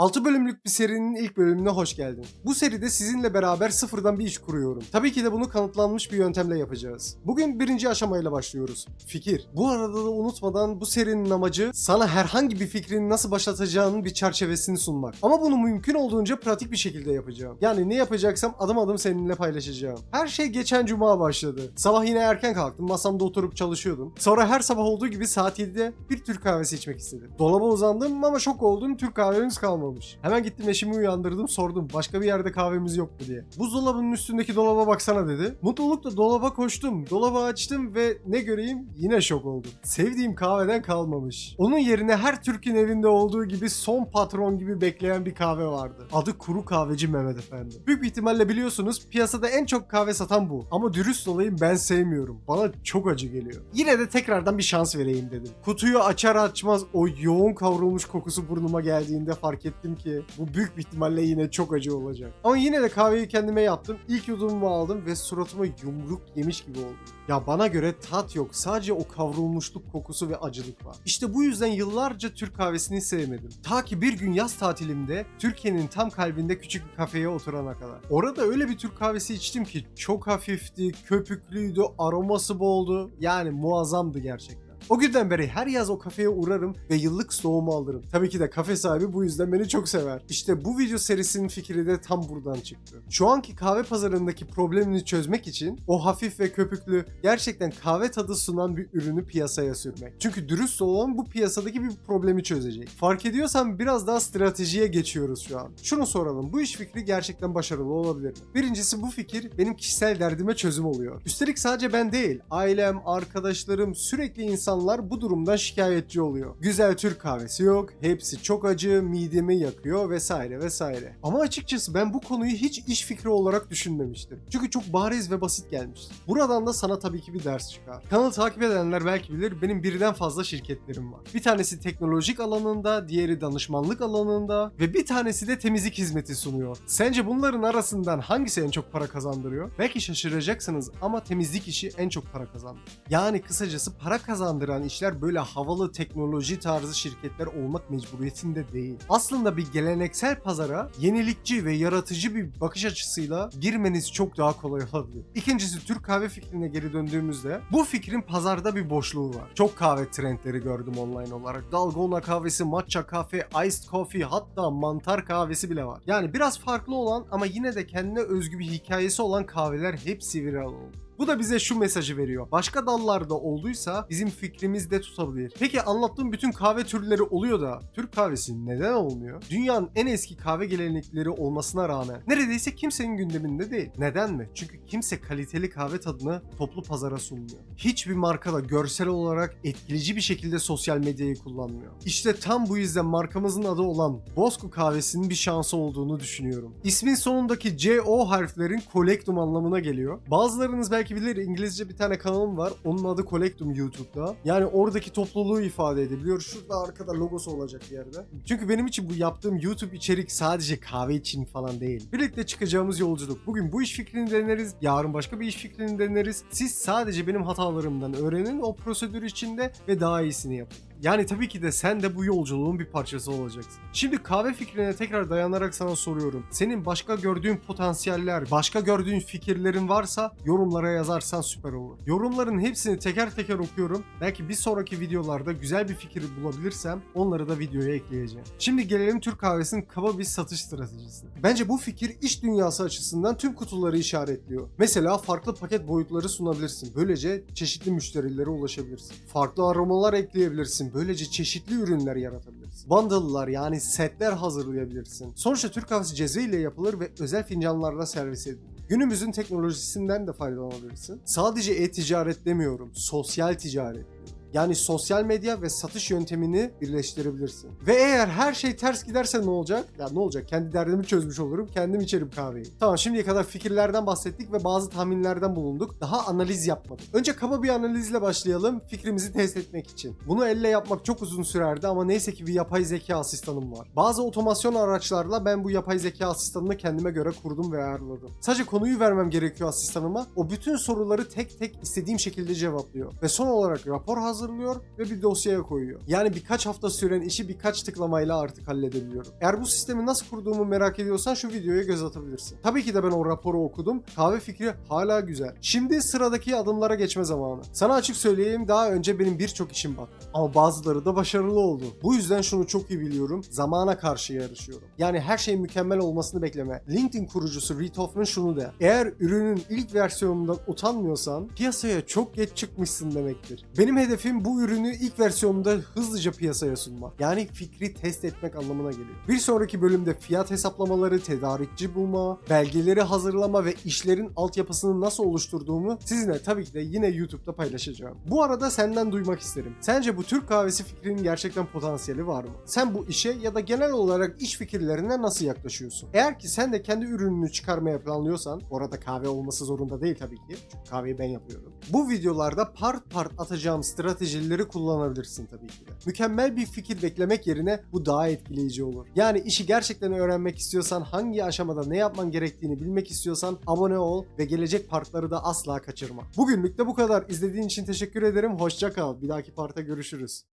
6 bölümlük bir serinin ilk bölümüne hoş geldin. Bu seride sizinle beraber sıfırdan bir iş kuruyorum. Tabii ki de bunu kanıtlanmış bir yöntemle yapacağız. Bugün birinci aşamayla başlıyoruz. Fikir. Bu arada da unutmadan bu serinin amacı sana herhangi bir fikrini nasıl başlatacağının bir çerçevesini sunmak. Ama bunu mümkün olduğunca pratik bir şekilde yapacağım. Yani ne yapacaksam adım adım seninle paylaşacağım. Her şey geçen cuma başladı. Sabah yine erken kalktım. Masamda oturup çalışıyordum. Sonra her sabah olduğu gibi saat 7'de bir Türk kahvesi içmek istedim. Dolaba uzandım ama şok oldum. Türk kahvemiz kalmamış. Hemen gittim eşimi uyandırdım sordum. Başka bir yerde kahvemiz yok mu diye. Buzdolabının üstündeki dolaba baksana dedi. Mutlulukla dolaba koştum. Dolabı açtım ve ne göreyim yine şok oldum. Sevdiğim kahveden kalmamış. Onun yerine her Türk'ün evinde olduğu gibi son patron gibi bekleyen bir kahve vardı. Adı Kuru Kahveci Mehmet Efendi. Büyük bir ihtimalle biliyorsunuz piyasada en çok kahve satan bu. Ama dürüst olayım ben sevmiyorum. Bana çok acı geliyor. Yine de tekrardan bir şans vereyim dedim. Kutuyu açar açmaz o yoğun kavrulmuş kokusu burnuma geldiğinde fark ettim ki bu büyük bir ihtimalle yine çok acı olacak. Ama yine de kahveyi kendime yaptım. İlk yudumumu aldım ve suratıma yumruk yemiş gibi oldum. Ya bana göre tat yok. Sadece o kavrulmuşluk kokusu ve acılık var. İşte bu yüzden yıllarca Türk kahvesini sevmedim. Ta ki bir gün yaz tatilimde Türkiye'nin tam kalbinde küçük bir kafeye oturana kadar. Orada öyle bir Türk kahvesi içtim ki çok hafifti, köpüklüydü, aroması boldu. Yani muazzamdı gerçekten. O günden beri her yaz o kafeye uğrarım ve yıllık soğumu alırım. Tabii ki de kafe sahibi bu yüzden beni çok sever. İşte bu video serisinin fikri de tam buradan çıktı. Şu anki kahve pazarındaki problemini çözmek için o hafif ve köpüklü gerçekten kahve tadı sunan bir ürünü piyasaya sürmek. Çünkü dürüst olan bu piyasadaki bir problemi çözecek. Fark ediyorsan biraz daha stratejiye geçiyoruz şu an. Şunu soralım. Bu iş fikri gerçekten başarılı olabilir mi? Birincisi bu fikir benim kişisel derdime çözüm oluyor. Üstelik sadece ben değil. Ailem, arkadaşlarım, sürekli insanlar bu durumdan şikayetçi oluyor. Güzel Türk kahvesi yok, hepsi çok acı, midemi yakıyor vesaire vesaire. Ama açıkçası ben bu konuyu hiç iş fikri olarak düşünmemiştim. Çünkü çok bariz ve basit gelmişti. Buradan da sana tabii ki bir ders çıkar. Kanalı takip edenler belki bilir benim birden fazla şirketlerim var. Bir tanesi teknolojik alanında, diğeri danışmanlık alanında ve bir tanesi de temizlik hizmeti sunuyor. Sence bunların arasından hangisi en çok para kazandırıyor? Belki şaşıracaksınız ama temizlik işi en çok para kazandırıyor. Yani kısacası para kazandıran işler böyle havalı teknoloji tarzı şirketler olmak mecburiyetinde değil. Aslında bir geleneksel pazara yenilikçi ve yaratıcı bir bakış açısıyla girmeniz çok daha kolay olabilir. İkincisi Türk kahve fikrine geri döndüğümüzde bu fikrin pazarda bir boşluğu var. Çok kahve trendleri gördüm online olarak. Dalgona kahvesi, matcha kahve, iced coffee hatta mantar kahvesi bile var. Yani biraz farklı olan ama yine de kendine özgü bir hikayesi olan kahveler hepsi viral oldu. Bu da bize şu mesajı veriyor. Başka dallarda olduysa bizim fikrimiz de tutabilir. Peki anlattığım bütün kahve türleri oluyor da Türk kahvesi neden olmuyor? Dünyanın en eski kahve gelenekleri olmasına rağmen neredeyse kimsenin gündeminde değil. Neden mi? Çünkü kimse kaliteli kahve tadını toplu pazara sunmuyor. Hiçbir marka da görsel olarak etkileyici bir şekilde sosyal medyayı kullanmıyor. İşte tam bu yüzden markamızın adı olan Bosco kahvesinin bir şansı olduğunu düşünüyorum. İsmin sonundaki C-O harflerin kolektum anlamına geliyor. Bazılarınız belki bilir İngilizce bir tane kanalım var. Onun adı Collectum YouTube'da. Yani oradaki topluluğu ifade edebiliyor. Şurada arkada logosu olacak bir yerde. Çünkü benim için bu yaptığım YouTube içerik sadece kahve için falan değil. Birlikte çıkacağımız yolculuk. Bugün bu iş fikrini deneriz. Yarın başka bir iş fikrini deneriz. Siz sadece benim hatalarımdan öğrenin o prosedür içinde ve daha iyisini yapın. Yani tabii ki de sen de bu yolculuğun bir parçası olacaksın. Şimdi kahve fikrine tekrar dayanarak sana soruyorum. Senin başka gördüğün potansiyeller, başka gördüğün fikirlerin varsa yorumlara yazarsan süper olur. Yorumların hepsini teker teker okuyorum. Belki bir sonraki videolarda güzel bir fikir bulabilirsem onları da videoya ekleyeceğim. Şimdi gelelim Türk kahvesinin kaba bir satış stratejisine. Bence bu fikir iş dünyası açısından tüm kutuları işaretliyor. Mesela farklı paket boyutları sunabilirsin. Böylece çeşitli müşterilere ulaşabilirsin. Farklı aromalar ekleyebilirsin. Böylece çeşitli ürünler yaratabilirsin. Bundle'lar yani setler hazırlayabilirsin. Sonuçta Türk kahvesi cezve ile yapılır ve özel fincanlarla servis edilir. Günümüzün teknolojisinden de faydalanabilirsin. Sadece e-ticaret demiyorum, sosyal ticaret diyorum. Yani sosyal medya ve satış yöntemini birleştirebilirsin. Ve eğer her şey ters giderse ne olacak? Ya ne olacak? Kendi derdimi çözmüş olurum. Kendim içerim kahveyi. Tamam şimdiye kadar fikirlerden bahsettik ve bazı tahminlerden bulunduk. Daha analiz yapmadık. Önce kaba bir analizle başlayalım fikrimizi test etmek için. Bunu elle yapmak çok uzun sürerdi ama neyse ki bir yapay zeka asistanım var. Bazı otomasyon araçlarla ben bu yapay zeka asistanını kendime göre kurdum ve ayarladım. Sadece konuyu vermem gerekiyor asistanıma. O bütün soruları tek tek istediğim şekilde cevaplıyor. Ve son olarak rapor hazır hazırlıyor ve bir dosyaya koyuyor. Yani birkaç hafta süren işi birkaç tıklamayla artık halledebiliyorum. Eğer bu sistemi nasıl kurduğumu merak ediyorsan şu videoya göz atabilirsin. Tabii ki de ben o raporu okudum. Kahve fikri hala güzel. Şimdi sıradaki adımlara geçme zamanı. Sana açık söyleyeyim daha önce benim birçok işim battı. Ama bazıları da başarılı oldu. Bu yüzden şunu çok iyi biliyorum. Zamana karşı yarışıyorum. Yani her şeyin mükemmel olmasını bekleme. LinkedIn kurucusu Reid Hoffman şunu der. Eğer ürünün ilk versiyonundan utanmıyorsan piyasaya çok geç çıkmışsın demektir. Benim hedefim bu ürünü ilk versiyonunda hızlıca piyasaya sunmak. Yani fikri test etmek anlamına geliyor. Bir sonraki bölümde fiyat hesaplamaları, tedarikçi bulma, belgeleri hazırlama ve işlerin altyapısını nasıl oluşturduğumu sizinle tabii ki de yine YouTube'da paylaşacağım. Bu arada senden duymak isterim. Sence bu Türk kahvesi fikrinin gerçekten potansiyeli var mı? Sen bu işe ya da genel olarak iş fikirlerine nasıl yaklaşıyorsun? Eğer ki sen de kendi ürününü çıkarmaya planlıyorsan, orada kahve olması zorunda değil tabii ki. Çünkü kahveyi ben yapıyorum. Bu videolarda part part atacağım stratejileri kullanabilirsin tabii ki de. Mükemmel bir fikir beklemek yerine bu daha etkileyici olur. Yani işi gerçekten öğrenmek istiyorsan, hangi aşamada ne yapman gerektiğini bilmek istiyorsan abone ol ve gelecek partları da asla kaçırma. Bugünlük de bu kadar. İzlediğin için teşekkür ederim. Hoşça kal. Bir dahaki parta görüşürüz.